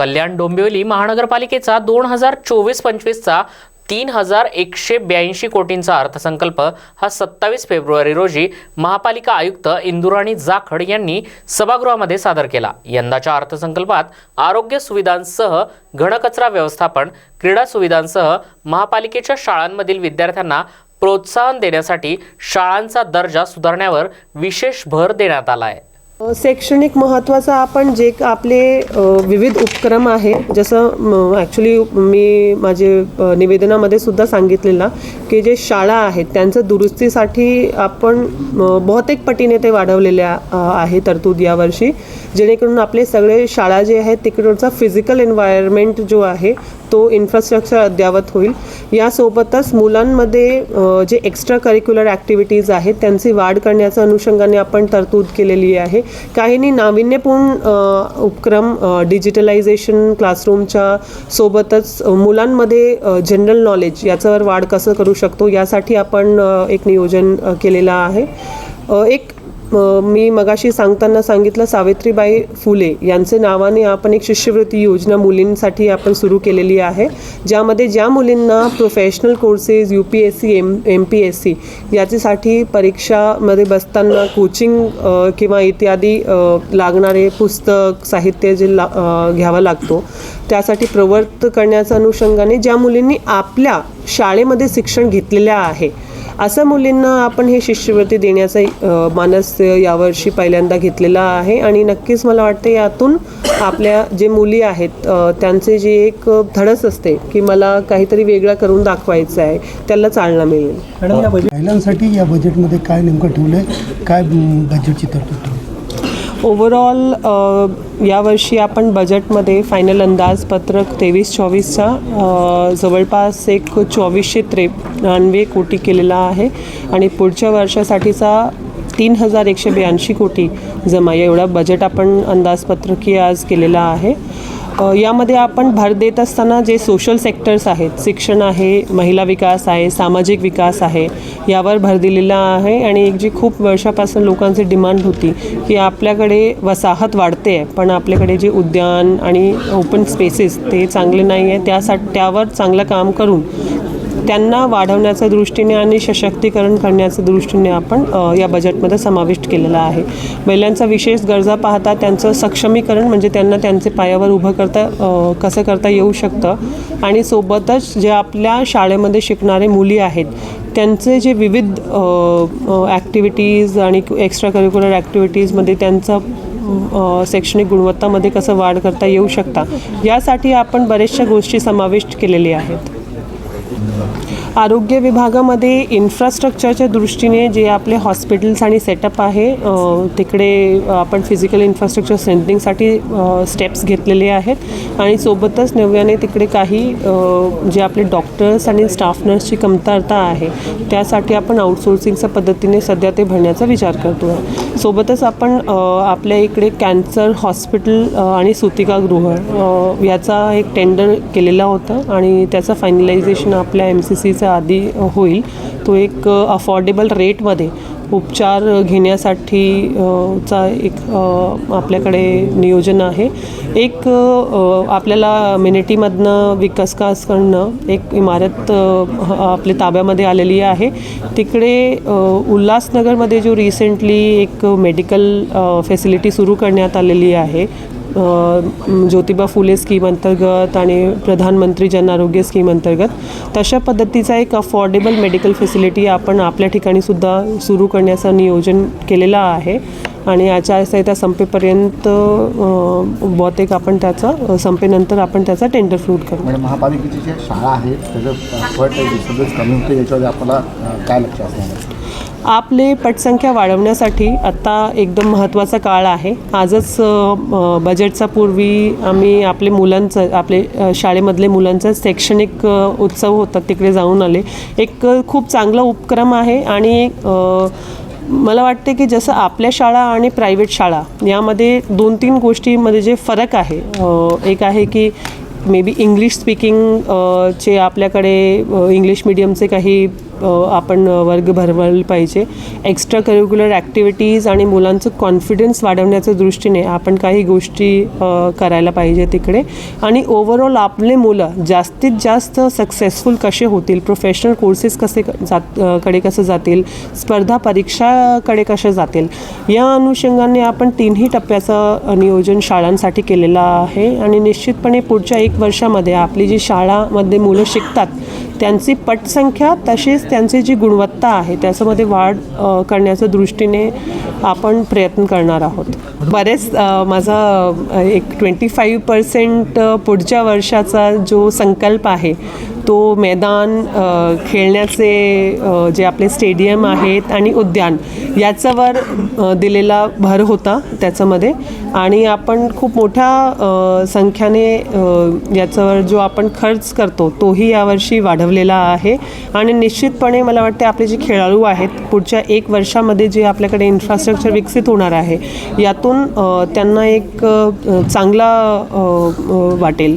कल्याण डोंबिवली महानगरपालिकेचा दोन हजार चोवीस पंचवीसचा तीन हजार एकशे ब्याऐंशी कोटींचा अर्थसंकल्प हा सत्तावीस फेब्रुवारी रोजी महापालिका आयुक्त इंदुराणी जाखड यांनी सभागृहामध्ये सादर केला. यंदाच्या अर्थसंकल्पात आरोग्य सुविधांसह घनकचरा व्यवस्थापन क्रीडा सुविधांसह महापालिकेच्या शाळांमधील विद्यार्थ्यांना प्रोत्साहन देण्यासाठी शाळांचा दर्जा सुधारण्यावर विशेष भर देण्यात आला आहे. शैक्षणिक महत्त्वाचा आपण जे आपले विविध उपक्रम आहे जसं ॲक्च्युली मी माझे निवेदनामध्ये सुद्धा सांगितलेलं की जे शाळा आहेत त्यांचं दुरुस्तीसाठी आपण बहुतेक पटीने ते वाढवलेल्या आहे तरतूद यावर्षी. जेणेकरून आपले सगळे शाळा जे आहेत तिकडचा फिजिकल एन्व्हायरमेंट जो आहे तो इन्फ्रास्ट्रक्चर अद्यावत होईल. यासोबतच मुलांमध्ये जे एक्स्ट्रा करिक्युलर ॲक्टिव्हिटीज आहेत त्यांची वाढ करण्याच्या अनुषंगाने आपण तरतूद केलेली आहे. काहींनी नाविन्यपूर्ण उपक्रम डिजिटलायझेशन क्लासरूमच्या सोबतच मुलांमध्ये जनरल नॉलेज याच्यावर वाढ कसं करू शकतो यासाठी आपण एक नियोजन केलेलं आहे. एक मी मगाशी सांगताना सांगितलं सावित्रीबाई फुले यांचे नावाने आपण एक शिष्यवृत्ती योजना मुलींसाठी आपण सुरू केलेली आहे ज्यामध्ये ज्या मुलींना professional courses U P S C M M P S C याच्यासाठी परीक्षामध्ये बसताना कोचिंग किंवा इत्यादी लागणारे पुस्तक साहित्य जे ला घ्यावा लागतो त्यासाठी प्रवर्त करण्याच्या अनुषंगाने ज्या मुलींनी आपल्या शाळेमध्ये शिक्षण घेतलेलं आहे असं मुलींना आपण हे शिष्यवृत्ती देण्याचा मानस यावर्षी पहिल्यांदा घेतलेला आहे आणि नक्कीच मला वाटतं यातून आपल्या जे मुली आहेत त्यांचे जे एक धडस असते की मला काहीतरी वेगळं करून दाखवायचं आहे त्याला चालना मिळेल. मॅडम या बजेट महिलांसाठी या बजेटमध्ये काय नेमकं ठेवलं आहे काय बजेटची तरतूद ओव्हरऑल uh, यावर्षी आपण बजेटमध्ये फायनल अंदाजपत्रक तेवीस चोवीसचा uh, जवळपास एक चोवीसशे त्रेपन्नवे कोटी केलेला आहे आणि पुढच्या वर्षासाठीचा तीन हजार एकशे ब्याऐंशी कोटी जमा एवढा बजेट आपण अंदाजपत्रकीय आज केलेला आहे. यामध्ये आपण भर देत असताना जे सोशल सेक्टर्स आहेत शिक्षण आहे महिला विकास आहे सामाजिक विकास आहे यावर भर दिलेला आहे आणि एक जी खूप वर्षापासून लोकांची डिमांड होती की आपल्याकडे वसाहत वाढते आहे पण आपल्याकडे जे उद्यान आणि ओपन स्पेसेस ते चांगले नाही आहे त्यासाठी त्यावर चांगलं काम करून त्यांना वाढवण्याच्या दृष्टीने आणि सशक्तीकरण करण्याच्या दृष्टीने आपण या बजेटमध्ये समाविष्ट केलेला आहे. महिलांचा विशेष गरजा पाहता त्यांचं सक्षमीकरण म्हणजे त्यांना त्यांचे पायावर उभं करता कसं करता येऊ शकतं आणि सोबतच जे आपल्या शाळेमध्ये शिकणारे मुली आहेत त्यांचे जे विविध ॲक्टिव्हिटीज आणि एक्स्ट्रा करिक्युलर ॲक्टिव्हिटीजमध्ये त्यांचं शैक्षणिक गुणवत्तामध्ये कसं वाढ करता येऊ शकता यासाठी आपण बऱ्याचशा गोष्टी समाविष्ट केलेल्या आहेत. 那个 आरोग्य विभागामध्ये इन्फ्रास्ट्रक्चरच्या दृष्टीने जे आपले हॉस्पिटल्स आणि सेटअप आहे तिकडे आपण फिजिकल इन्फ्रास्ट्रक्चर सेंटरिंगसाठी स्टेप्स घेतलेले आहेत. आणि सोबतच नव्याने तिकडे काही जे आपले डॉक्टर्स आणि स्टाफ नर्सची कमतरता आहे त्यासाठी आपण आउटसोर्सिंगच्या पद्धतीने सध्या ते भरण्याचा विचार करतो आहे सोबतच आपण आपल्या इकडे कॅन्सर हॉस्पिटल आणि सुतिकागृह याचा एक टेंडर केलेला होता आणि त्याचं फायनलायझेशन आपल्या एम सी सीच्या आधी होईल. तो एक अफोर्डेबल रेटमध्ये उपचार घेण्यासाठी चा एक आपल्याकडे नियोजन आहे. एक आपल्याला मिनिटीमधनं विकासकासकडनं एक इमारत आपल्या ताब्यामध्ये आलेली आहे. तिकडे उल्हासनगरमध्ये जो रिसेंटली एक मेडिकल फॅसिलिटी सुरू करण्यात आलेली आहे ज्योतिबा फुले स्कीम अंतर्गत आणि प्रधानमंत्री जन आरोग्य स्कीम अंतर्गत तशा पद्धतीचा एक अफोर्डेबल मेडिकल फॅसिलिटी आपण आपल्या ठिकाणी सुद्धा सुरू करण्याचं नियोजन केलेलं आहे. आणि आचारसंहिता संपेपर्यंत बहुतेक आपण त्याचा संपेनंतर आपण त्याचा टेंडर फ्रूट करू. मॅडम महापालिकेची जी शाळा आहे त्याचं फट कमी होते याच्यावर आपल्याला काय लक्ष असणार आपले पटसंख्या वाढवण्यासाठी आत्ता एकदम महत्त्वाचा काळ आहे. आजच बजेटचा पूर्वी आम्ही आपले मुलांचं आपले शाळेमधले मुलांचा शैक्षणिक उत्सव होता तिकडे जाऊन आले. एक खूप चांगला उपक्रम आहे आणि मला वाटते की जसं आपल्या शाळा आणि प्रायव्हेट शाळा यामध्ये दोन तीन गोष्टीमध्ये जे फरक आहे एक आहे की मे बी इंग्लिश स्पीकिंग चे आपल्याकडे इंग्लिश मिडियमचे काही आपण वर्ग भरवले पाहिजे. एक्स्ट्रा करिक्युलर ॲक्टिव्हिटीज आणि मुलांचं कॉन्फिडन्स वाढवण्याच्या दृष्टीने आपण काही गोष्टी करायला पाहिजे तिकडे. आणि ओव्हरऑल आपले मुलं जास्तीत जास्त सक्सेसफुल कसे होतील? प्रोफेशनल कोर्सेस कसे क- जात कडे कसं जातील? स्पर्धा परीक्षाकडे कसे जातील? या अनुषंगाने आपण तिन्ही टप्प्याचं नियोजन शाळांसाठी केलेलं आहे. आणि निश्चितपणे पुढच्या एक वर्षामध्ये आपली जी शाळामध्ये मुलं शिकतात त्यांची पटसंख्या तसेच त्यांची जी गुणवत्ता आहे त्याच्यामध्ये वाढ करण्याच्या दृष्टीने आपण प्रयत्न करणार आहोत. बरेच माझा एक ट्वेंटी फाईव्ह पर्सेंट पुढच्या वर्षाचा जो संकल्प आहे तो मैदान खेळण्याचे जे आपले स्टेडियम आहेत आणि उद्यान याच्यावर दिलेला भर होता त्याच्यामध्ये. आणि आपण खूप मोठ्या संख्याने याच्यावर जो आपण खर्च करतो तोही यावर्षी वाढवलेला आहे. आणि निश्चितपणे मला वाटते आपले जे खेळाडू आहेत पुढच्या एक वर्षामध्ये जे आपल्याकडे इन्फ्रास्ट्रक्चर विकसित होणार आहे यातून त्यांना एक चांगला वाटेल.